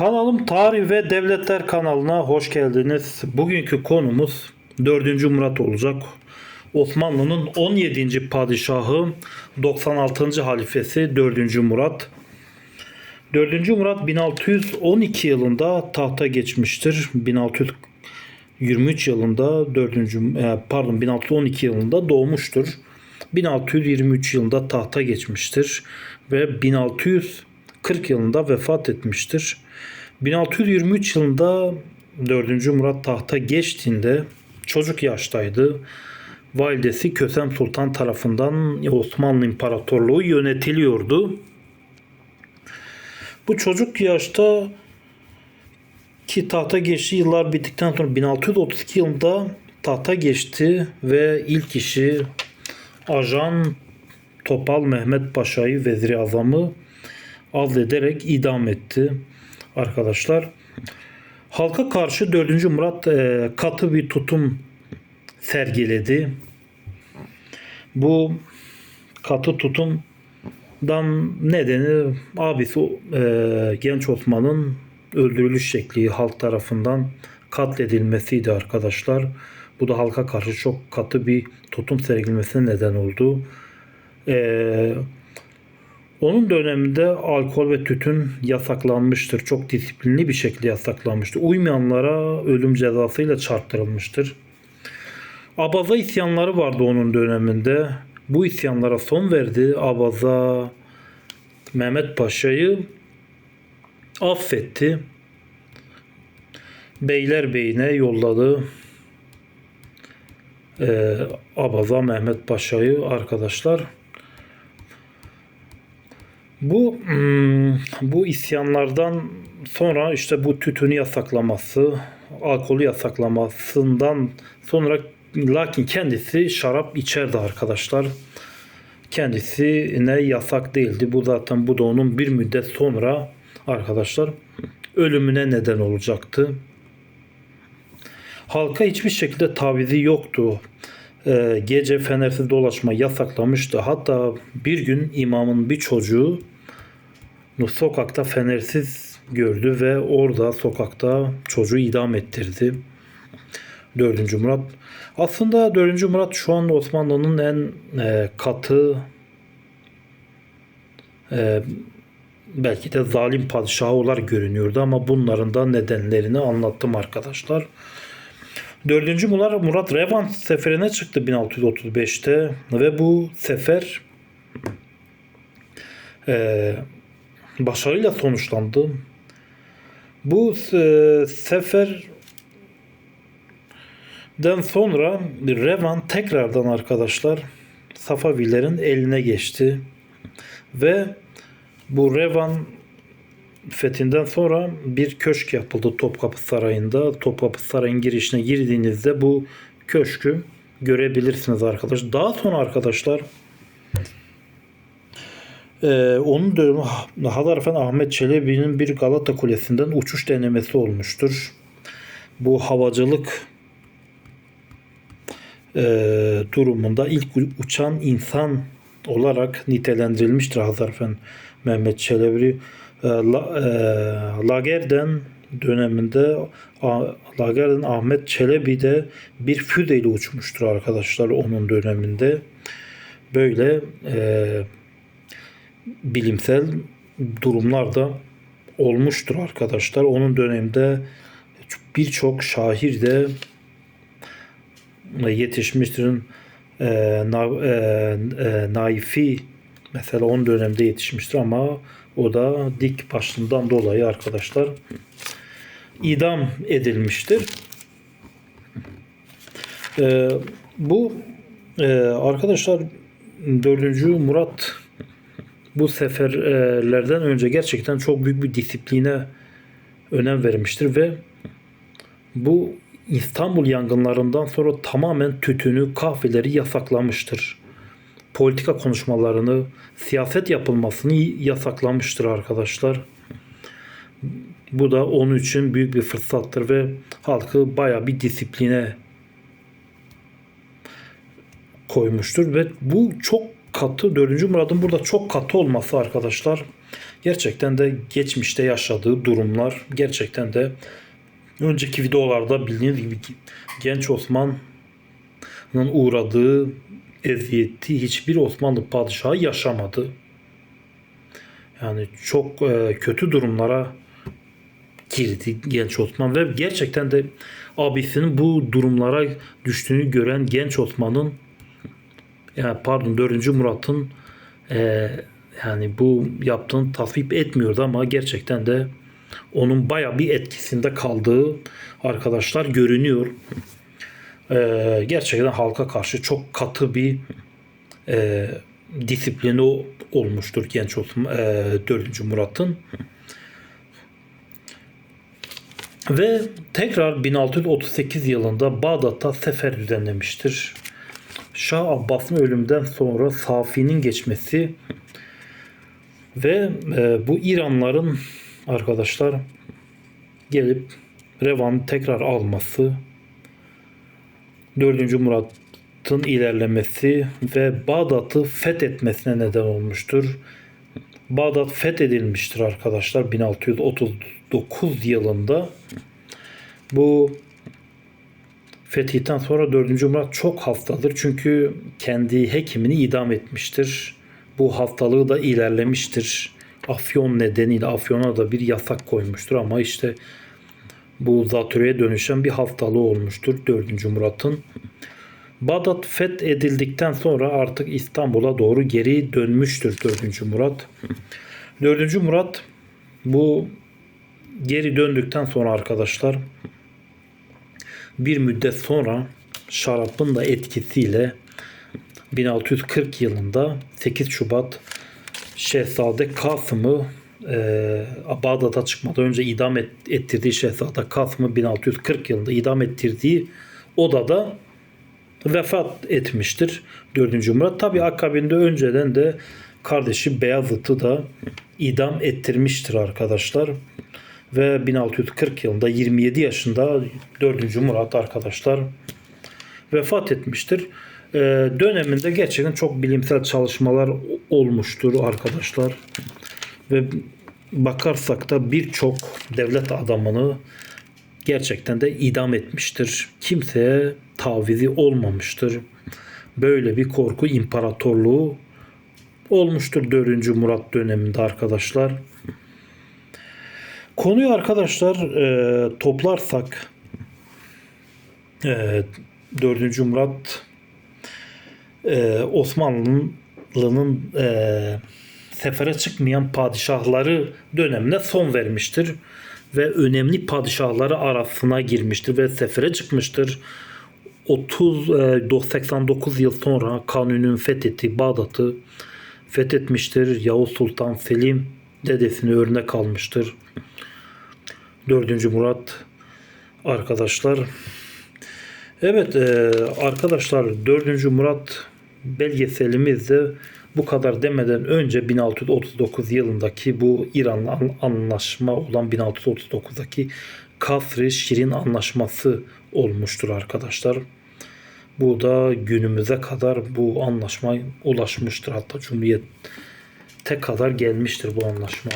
Kanalım Tarih ve Devletler kanalına hoş geldiniz. Bugünkü konumuz 4. Murat olacak. Osmanlı'nın 17. padişahı 96. halifesi 4. Murat. 4. Murat 1612 yılında tahta geçmiştir. 1623 yılında 4. e, pardon 1612 yılında doğmuştur. 1623 yılında tahta geçmiştir ve 1640 yılında vefat etmiştir. 1623 yılında 4. Murat tahta geçtiğinde çocuk yaştaydı. Validesi Kösem Sultan tarafından Osmanlı İmparatorluğu yönetiliyordu. Bu çocuk yaşta ki tahta geçtiği yıllar bittikten sonra 1632 yılında tahta geçti ve ilk işi Ajan Topal Mehmet Paşa'yı Vezir-i Azam'ı azlederek idam etti arkadaşlar. Halka karşı 4. Murat e, katı bir tutum sergiledi. Bu katı tutumdan nedeni abisi e, Genç Osman'ın öldürülüş şekli halk tarafından katledilmesiydi arkadaşlar. Bu da halka karşı çok katı bir tutum sergilemesine neden oldu. Ee, onun döneminde alkol ve tütün yasaklanmıştır. Çok disiplinli bir şekilde yasaklanmıştır. Uymayanlara ölüm cezasıyla çarptırılmıştır. Abaza isyanları vardı onun döneminde. Bu isyanlara son verdi. Abaza Mehmet Paşa'yı affetti. Beylerbeyi'ne yolladı. Ee, Abaza Mehmet Paşa'yı arkadaşlar. Bu hmm, bu isyanlardan sonra işte bu tütünü yasaklaması, alkolü yasaklamasından sonra lakin kendisi şarap içerdi arkadaşlar. Kendisi ne yasak değildi. Bu zaten bu da onun bir müddet sonra arkadaşlar ölümüne neden olacaktı. Halka hiçbir şekilde tavizi yoktu. Ee, gece fenersiz dolaşma yasaklamıştı. Hatta bir gün imamın bir çocuğu sokakta fenersiz gördü ve orada sokakta çocuğu idam ettirdi. 4. Murat. Aslında 4. Murat şu an Osmanlı'nın en e, katı e, belki de zalim padişahı olarak görünüyordu ama bunların da nedenlerini anlattım arkadaşlar. 4. Murat, Murat Revan seferine çıktı 1635'te ve bu sefer e, başarıyla sonuçlandı. Bu e, seferden sonra Revan tekrardan arkadaşlar Safavilerin eline geçti ve bu Revan fethinden sonra bir köşk yapıldı Topkapı Sarayı'nda. Topkapı Sarayı'nın girişine girdiğinizde bu köşkü görebilirsiniz arkadaşlar. Daha sonra arkadaşlar ee, onun dönemi Hadarfen Ahmet Çelebi'nin bir Galata Kulesi'nden uçuş denemesi olmuştur. Bu havacılık e, durumunda ilk uçan insan olarak nitelendirilmiştir Hadarfen Mehmet Çelebi. E, La, e, Lagerden döneminde Lagerden Ahmet Çelebi de bir füzeyle uçmuştur arkadaşlar onun döneminde. Böyle eee bilimsel durumlar da olmuştur arkadaşlar. Onun döneminde birçok şair de yetişmiştir. E, na, e, e, Naifi mesela onun dönemde yetişmiştir ama o da dik başlığından dolayı arkadaşlar idam edilmiştir. E, bu e, arkadaşlar 4. Murat bu seferlerden önce gerçekten çok büyük bir disipline önem vermiştir ve bu İstanbul yangınlarından sonra tamamen tütünü, kahveleri yasaklamıştır. Politika konuşmalarını, siyaset yapılmasını yasaklamıştır arkadaşlar. Bu da onun için büyük bir fırsattır ve halkı baya bir disipline koymuştur ve bu çok katı 4. Murad'ın burada çok katı olması arkadaşlar Gerçekten de geçmişte yaşadığı durumlar gerçekten de önceki videolarda bildiğiniz gibi genç Osman'ın uğradığı eziyeti hiçbir Osmanlı padişahı yaşamadı. Yani çok e, kötü durumlara girdi genç Osman ve gerçekten de abisinin bu durumlara düştüğünü gören genç Osman'ın yani pardon 4. Murat'ın e, yani bu yaptığını tasvip etmiyordu ama gerçekten de onun baya bir etkisinde kaldığı arkadaşlar görünüyor. E, gerçekten halka karşı çok katı bir e, disiplini olmuştur genç Osman, e, 4. Murat'ın. Ve tekrar 1638 yılında Bağdat'ta sefer düzenlemiştir. Şah Abbas'ın ölümünden sonra Safi'nin geçmesi ve e, bu İranların arkadaşlar gelip Revan'ı tekrar alması 4. Murat'ın ilerlemesi ve Bağdat'ı fethetmesine neden olmuştur. Bağdat fethedilmiştir arkadaşlar 1639 yılında. Bu fetihten sonra 4. Murat çok hastadır. Çünkü kendi hekimini idam etmiştir. Bu hastalığı da ilerlemiştir. Afyon nedeniyle Afyon'a da bir yasak koymuştur ama işte bu zatürreye dönüşen bir hastalığı olmuştur 4. Murat'ın. Bağdat fethedildikten sonra artık İstanbul'a doğru geri dönmüştür 4. Murat. 4. Murat bu geri döndükten sonra arkadaşlar bir müddet sonra şarapın da etkisiyle 1640 yılında 8 Şubat Şehzade Kasım'ı e, Bağdat'a çıkmadan önce idam et, ettirdiği Şehzade Kasım'ı 1640 yılında idam ettirdiği odada vefat etmiştir 4. Murat. Tabi akabinde önceden de kardeşi Beyazıt'ı da idam ettirmiştir arkadaşlar. Ve 1640 yılında 27 yaşında 4. Murat arkadaşlar vefat etmiştir. Ee, döneminde gerçekten çok bilimsel çalışmalar olmuştur arkadaşlar. Ve bakarsak da birçok devlet adamını gerçekten de idam etmiştir. Kimseye tavizi olmamıştır. Böyle bir korku imparatorluğu olmuştur 4. Murat döneminde arkadaşlar. Konuyu arkadaşlar e, toplarsak e, 4. Murat e, Osmanlı'nın e, sefere çıkmayan padişahları dönemine son vermiştir ve önemli padişahları arasına girmiştir ve sefere çıkmıştır. 30 e, 89 yıl sonra Kanuni'nin fethetti Bağdat'ı fethetmiştir. Yavuz Sultan Selim dedesini örnek almıştır. 4. Murat arkadaşlar. Evet e, arkadaşlar 4. Murat belgeselimizde bu kadar demeden önce 1639 yılındaki bu İran'la an- anlaşma olan 1639'daki Kasr-ı Şirin anlaşması olmuştur arkadaşlar. Bu da günümüze kadar bu anlaşma ulaşmıştır. Hatta Cumhuriyet'e kadar gelmiştir bu anlaşma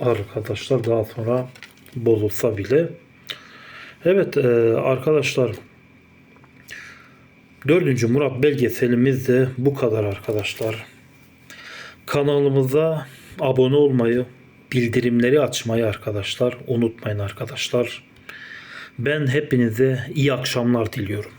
arkadaşlar. Daha sonra bozulsa bile. Evet e, arkadaşlar 4. Murat belgeselimiz de bu kadar arkadaşlar. Kanalımıza abone olmayı, bildirimleri açmayı arkadaşlar unutmayın arkadaşlar. Ben hepinize iyi akşamlar diliyorum.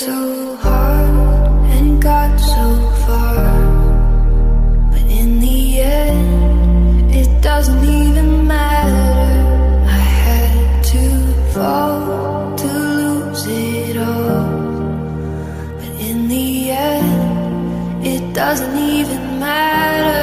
so hard and got so far. But in the end, it doesn't even matter. I had to fall to lose it all. But in the end, it doesn't even matter.